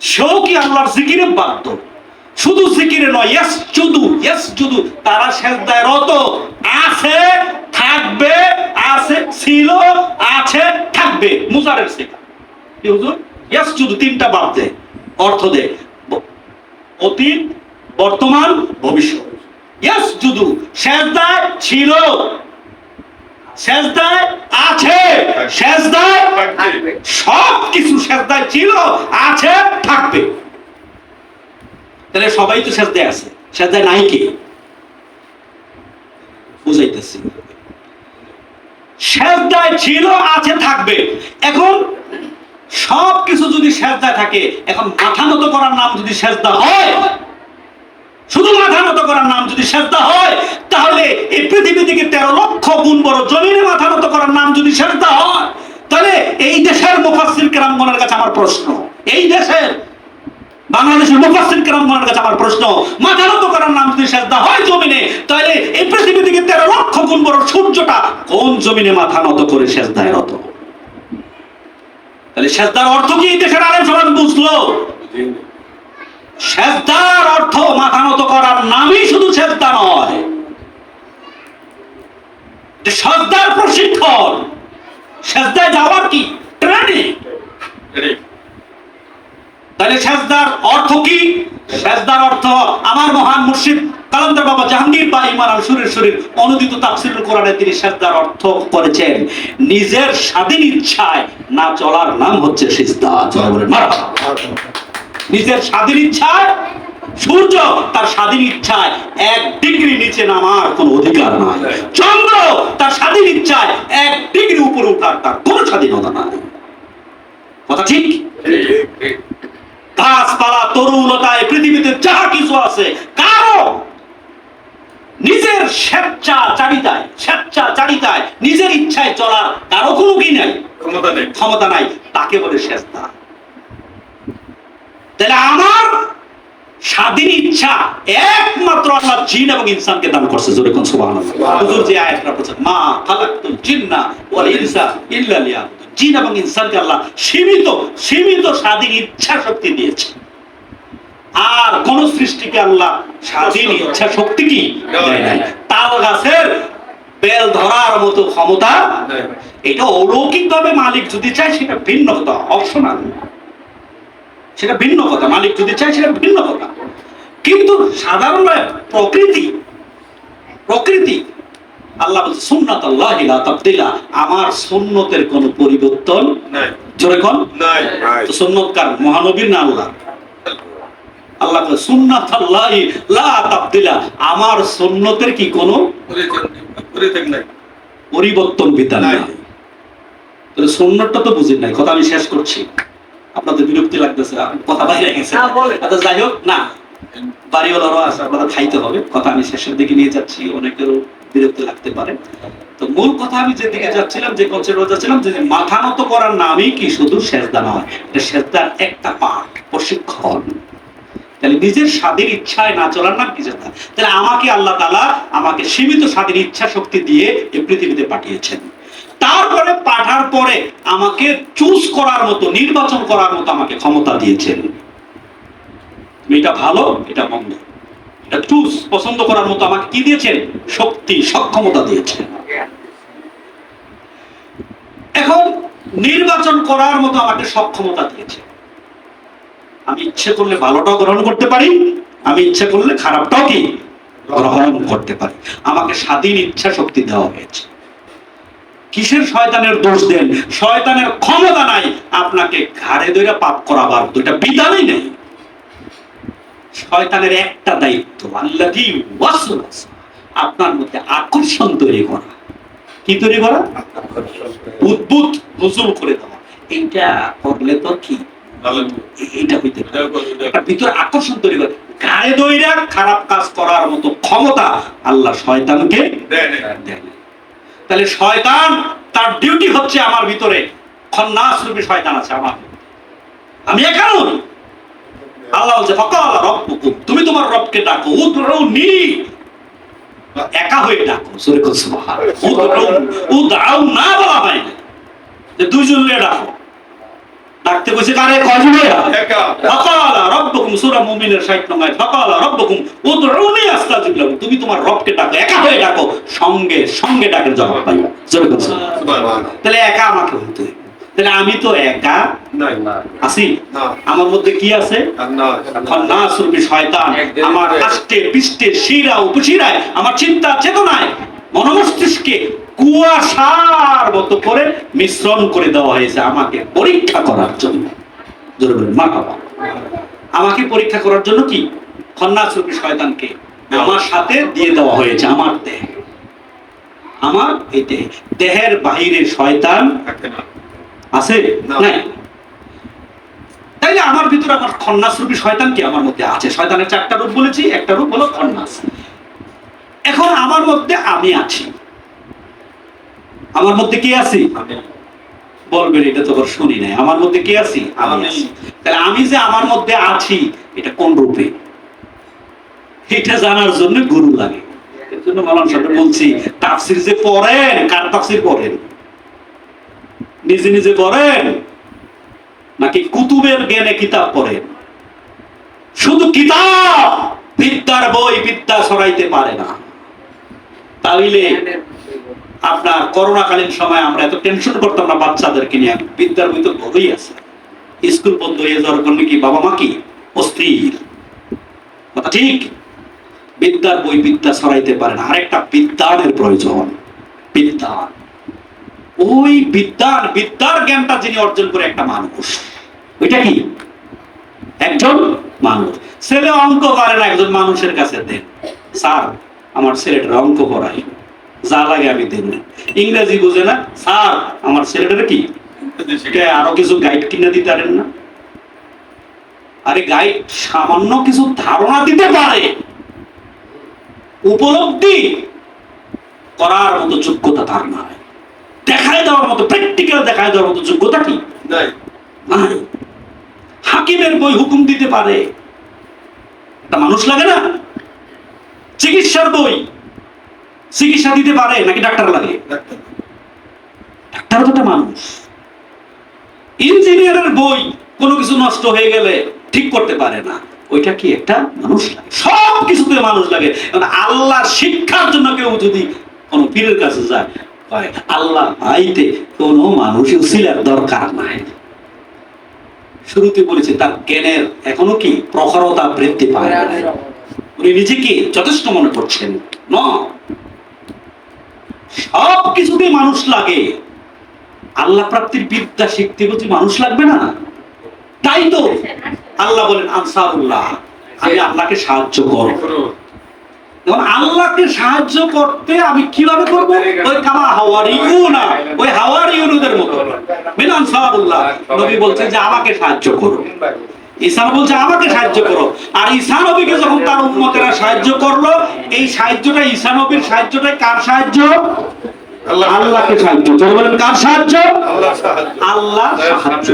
সেও কি আল্লাহর জিকিরে বাধ্য? শুধু জিকিরে নয় ইয়াস ইয়াস তারা সেজদায় রত। আছে, থাকবে, আছে, ছিল, আছে, থাকবে, মুজারের শেখা কি হুজুর? ইয়াস তিনটা বাদ দে, অর্থ দে। অতীত, বর্তমান, ভবিষ্যৎ। ইয়াস জুদু সেজদায় ছিল সেজদায় আছে সেজদায়। সব কিছু সেজদায় ছিল আছে থাকবে। তাহলে সবাই তো সেজদায় আছে। সেজদায় নাই কি? বুঝাইতেছি। সেজদায় ছিল আছে থাকবে। এখন সব কিছু যদি সেজদায় থাকে এখন মাথা নত করার নাম যদি সেজদা হয় নত করার নাম যদি সেজদা হয় তাহলে এই পৃথিবী থেকে তেরো লক্ষ গুণ বড় জমিনে মাথা নত করার নাম যদি সেজদা হয় তাহলে এই দেশের মুফাসসির কেরামগণের কাছে আমার প্রশ্ন। এই দেশের বাংলাদেশের মুফাসসির কেরামগণের কাছে আমার প্রশ্ন। মাথা নত করার নাম যদি সেজদা হয় জমিনে তাহলে এই পৃথিবী থেকে তেরো লক্ষ গুণ বড় সূর্যটা কোন জমিনে মাথা নত করে সেজদায় রত তাহলে সেজদার অর্থ কি? এই দেশের আলেম সমাজ বুঝলো। সেজদার অর্থ মাথা নত করার নামই শুধু সেজদা নয় প্রশিক্ষণ। যাওয়ার কি? ট্রেনিং তাহলে সেজদার অর্থ কি? সেজদার অর্থ আমার মহান মুর্শিদ বাবা জাহাঙ্গীর বা ইমান সুরের অনুদিত কোরআনে তিনি সেজদার অর্থ করেছেন। নিজের স্বাধীন ইচ্ছায় না চলার নাম হচ্ছে সিজদা। নিজের স্বাধীন ইচ্ছায়, সূর্য তার স্বাধীন ইচ্ছায় এক ডিগ্রি নিচে নামার কোনো অধিকার নাই। ইচ্ছায় এক ডিগ্রি উপরে উঠার তার কোনো স্বাধীনতা নাই। কথা ঠিক? গাছপালা তরুণতায় পৃথিবীতে যাহা কিছু আছে কারও নিজের স্বেচ্ছা চারিতায় স্বেচ্ছা চারিতায় নিজের ইচ্ছায় চলার কারও কোনো কি নাই? ক্ষমতা নেই। ক্ষমতা নাই তাকে বলে সেজদা। তাহলে আমার স্বাধীন ইচ্ছা একমাত্র আল্লাহ জিন এবং ইনসানকে দান করছে জোরে কোন সুবহানাল্লাহ। হুজুর যে আয়াতটা বলছেন মা খালাকতুল জিন্না ওয়াল ইনসা ইল্লা লিয়াবুদুন। জিন এবং ইনসানকে আল্লাহ সীমিত সীমিত স্বাধীন ইচ্ছা শক্তি দিয়েছে। আর কোন সৃষ্টিকে আল্লাহ স্বাধীন ইচ্ছা শক্তি কি? তাল গাছের বেল ধরার মতো ক্ষমতা এটা অলৌকিক ভাবে মালিক যদি চায় সেটা ভিন্ন কথা অপশনাল সেটা ভিন্ন কথা। মালিক যদি চায় সেটা ভিন্ন কথা। কিন্তু সাধারণ প্রকৃতি প্রকৃতি আল্লাহ বলছে সুন্নাত আল্লাহ তাবদিলা। আমার সুন্নতের কোনো পরিবর্তন নাই। জোরে কোন। নাই। তো সুন্নতকার মহানবীর না আল্লাহ? আল্লাহ বলে, সুন্নাত আল্লাহ লা তাবদিলা। আমার সুন্নতের কি কোনো পরিবর্তন বিধান নাই। সুন্নতটা তো বুঝেন নাই। কথা আমি শেষ করছি। আপনাদের বিরক্তি লাগতেছে কথা বাইরে গেছে। আচ্ছা যাই হোক না বাড়িওয়ালারও আছে আপনারা খাইতে হবে। কথা আমি শেষের দিকে নিয়ে যাচ্ছি অনেকেরও বিরক্তি লাগতে পারে। তো মূল কথা আমি যেদিকে যাচ্ছিলাম যে কনসেপ্টে যাচ্ছিলাম যে মাথা নত করার নামই কি শুধু সেজদা নয় এটা সেজদার একটা পাঠ প্রশিক্ষণ। তাহলে নিজের স্বাধীন ইচ্ছায় না চলার নাম কি সেজদা? তাহলে আমাকে আল্লাহ তাআলা আমাকে সীমিত স্বাধীন ইচ্ছা শক্তি দিয়ে এই পৃথিবীতে পাঠিয়েছেন। তারপরে পাঠার পরে আমাকে চুজ করার মতো, নির্বাচন করার মতো আমাকে ক্ষমতা দিয়েছেন। এটা ভালো, এটা মন্দ। এটা চুজ পছন্দ করার মতো আমাকে কি দিয়েছেন? শক্তি, সক্ষমতা দিয়েছেন। এখন নির্বাচন করার মতো আমাকে সক্ষমতা দিয়েছে আমি ইচ্ছে করলে ভালোটাও গ্রহণ করতে পারি, আমি ইচ্ছে করলে খারাপটাও কি? গ্রহণ করতে পারি। আমাকে স্বাধীন ইচ্ছা শক্তি দেওয়া হয়েছে। কিসের শয়তানের দোষ দেন? শয়তানের ক্ষমতা নাই। আপনাকে ঘাড়ে ধরে পাপ করাবার দুইটা বিধানই নেই। শয়তানের একটা দায়িত্ব আল্লাহি আপনার মধ্যে আকর্ষণ তৈরি করা। কি তৈরি করা? উদ্ভুত, নজুল করে দেওয়া। এইটা করলে তো কি? এইটা হইতে ভিতরে আকর্ষণ তৈরি করে। গায়ে দইরা খারাপ কাজ করার মতো ক্ষমতা আল্লাহ শয়তানকে দেয়। তাহলে শয়তান তার ডিউটি হচ্ছে আমার ভিতরে। খন্নাস রূপী শয়তান আছে আমার। আমি নই। আল্লাহ বলছে, ফকাল রব তুমি তোমার রবকে ডাকো উদরুনি একা হয়ে ডাকো সরে কোন সুবহান উদরু না বলা হয়। যে দুইজন ডাকো। ডাকতে কইছে কারে ফাকালা রাব্বুকুম সূরা মুমিনের 60 নং আয়াত। ফাকালা রাব্বুকুম উদউনি আস্তাজিব লাকুম তুমি তোমার রবকে ডাকো একা হয়ে ডাকো সঙ্গে সঙ্গে ডাকের জবাব পাইবা। জোরে বলছো সুবহানাল্লাহ। তাহলে একা আমাকে হইতে তাহলে আমি তো একা। নাই। না। আছি আমার মধ্যে কি আছে? শয়তান। আমার আষ্টে পিষ্টে শিরা উপশিরায় আমার চিন্তা চেতনায় মনোমস্তিষ্কে কুয়াশার মতো করে মিশ্রণ করে দেওয়া হয়েছে আমাকে পরীক্ষা করার জন্য। আমাকে পরীক্ষা করার জন্য কি? শয়তানকে আমার সাথে দিয়ে দেওয়া হয়েছে আমার দেহ। আমার এই দেহ। দেহের বাহিরে শয়তান আছে? না। নাই। তাইলে আমার ভিতরে আমার খন্নাস রূপী শয়তান কি আমার মধ্যে আছে? শয়তানের চারটা রূপ বলেছি একটা রূপ হলো খন্নাস। এখন আমার মধ্যে আমি আছি। আমার মধ্যে কি আছি? বলবেন এটা তো শুনি নাই। আমার মধ্যে কি আছি? আমি আমি। আছি। তাহলে আমি যে আমার মধ্যে আছি এটা কোন রূপে? এটা জানার জন্য গুরু লাগে। এর জন্য মালান সাহেব বলছি তাফসির যে পড়েন কার তাফসির পড়েন? নিজে নিজে পড়েন? নাকি কুতুবের জ্ঞানে কিতাব পড়েন? শুধু কিতাব বিদ্যার বই বিদ্যা সরাইতে পারে না। তাইলে আপনার করোনাকালীন সময় আমরা এত টেনশন করতাম না বাচ্চাদেরকে নিয়ে। বিদ্যার বই তো আছে। স্কুল বন্ধ হয়ে যাওয়ার কারণে কি বাবা মা কি? অস্থির। ঠিক? বিদ্যার বই বিদ্যা ছড়াইতে পারে না। আরেকটা বিদ্যানের প্রয়োজন। বিদ্যান ওই বিদ্যার বিদ্যার জ্ঞানটা যিনি অর্জন করে একটা মানুষ। ওইটা কি? একজন মানুষ। ছেলে অঙ্ক পারে না, একজন মানুষের কাছে দেন। স্যার আমার ছেলেটার অঙ্ক করাই। যা লাগে আমি দেন ইংরেজি বুঝে না। স্যার আমার ছেলেটার কি? আরও কিছু গাইড কিনে দিতে পারেন না? আরে গাইড সামান্য কিছু ধারণা দিতে পারে। উপলব্ধি করার মতো যোগ্যতা তার নাই। দেখায় দেওয়ার মতো প্র্যাকটিক্যাল দেখায় দেওয়ার মতো যোগ্যতা কি? নাই। হাকিমের বই হুকুম দিতে পারে। একটা মানুষ লাগে না? চিকিৎসার বই। চিকিৎসা দিতে পারে নাকি ডাক্তার লাগে ডাক্তার তো একটা মানুষ। ইঞ্জিনিয়ারের বই কোনো কিছু নষ্ট হয়ে গেলে ঠিক করতে পারে না। ওইটা কি একটা মানুষ লাগে? সব কিছুতে মানুষ লাগে। আল্লাহ শিক্ষার জন্য কেউ যদি কোনো পীরের কাছে যায় কয়, আল্লাহ আইতে কোনো মানুষ উসিলার দরকার নাই। শুরুতে বলেছে তার জ্ঞানের এখনও কি প্রখরতা বৃদ্ধি পায় নাই। উনি নিজেকে যথেষ্ট মনে করছেন। ন সব কিছুতে মানুষ লাগে। আল্লাহ প্রাপ্তির বিদ্যা শিখতে বলছি মানুষ লাগবে না? তাই তো আল্লাহ বলেন, আনসারুল্লাহ, আমি আল্লাহকে সাহায্য করব। করো এখন আল্লাহকে সাহায্য করতে আমি কীভাবে করব? ওই কামা হাওয়ারিউনা, ওই হাওয়ারিউনদের মতো। বিন আনসারুল্লাহ, নবী বলছেন যে আমাকে সাহায্য করো। ঈসা বলছে আমাকে সাহায্য করো। আর ঈসা নবীকে যখন তার উম্মতেরা সাহায্য করল এই সাহায্যটা ঈসা নবীর সাহায্যটা কার সাহায্য? আল্লাহকে সাহায্য। বলেন কার সাহায্য? আল্লাহ সাহায্য। আল্লাহ সাহায্য।